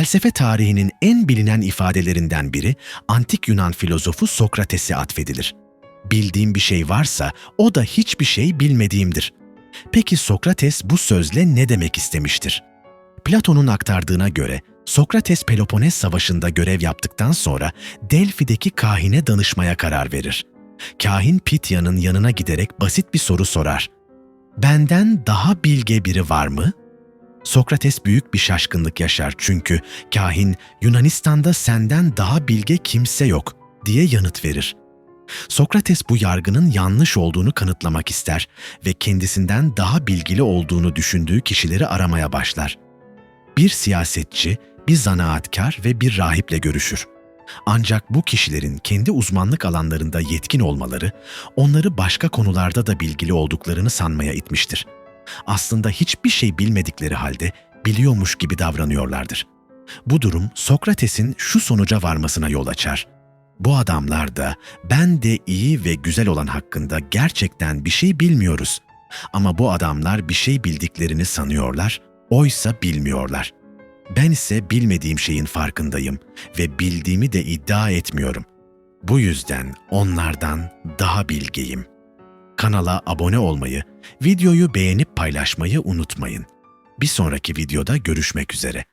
felsefe tarihinin en bilinen ifadelerinden biri antik Yunan filozofu Sokrates'e atfedilir. Bildiğim bir şey varsa o da hiçbir şey bilmediğimdir. Peki Sokrates bu sözle ne demek istemiştir? Platon'un aktardığına göre Sokrates Peloponnes Savaşı'nda görev yaptıktan sonra Delfi'deki kahine danışmaya karar verir. Kahin Pitya'nın yanına giderek basit bir soru sorar. Benden daha bilge biri var mı? Sokrates büyük bir şaşkınlık yaşar çünkü kahin Yunanistan'da senden daha bilge kimse yok diye yanıt verir. Sokrates bu yargının yanlış olduğunu kanıtlamak ister ve kendisinden daha bilgili olduğunu düşündüğü kişileri aramaya başlar. Bir siyasetçi, bir zanaatkar ve bir rahiple görüşür. Ancak bu kişilerin kendi uzmanlık alanlarında yetkin olmaları, onları başka konularda da bilgili olduklarını sanmaya itmiştir. Aslında hiçbir şey bilmedikleri halde biliyormuş gibi davranıyorlardır. Bu durum Sokrates'in şu sonuca varmasına yol açar. Bu adamlar da ben de iyi ve güzel olan hakkında gerçekten bir şey bilmiyoruz. Ama bu adamlar bir şey bildiklerini sanıyorlar, oysa bilmiyorlar. Ben ise bilmediğim şeyin farkındayım ve bildiğimi de iddia etmiyorum. Bu yüzden onlardan daha bilgeyim. Kanala abone olmayı, videoyu beğenip paylaşmayı unutmayın. Bir sonraki videoda görüşmek üzere.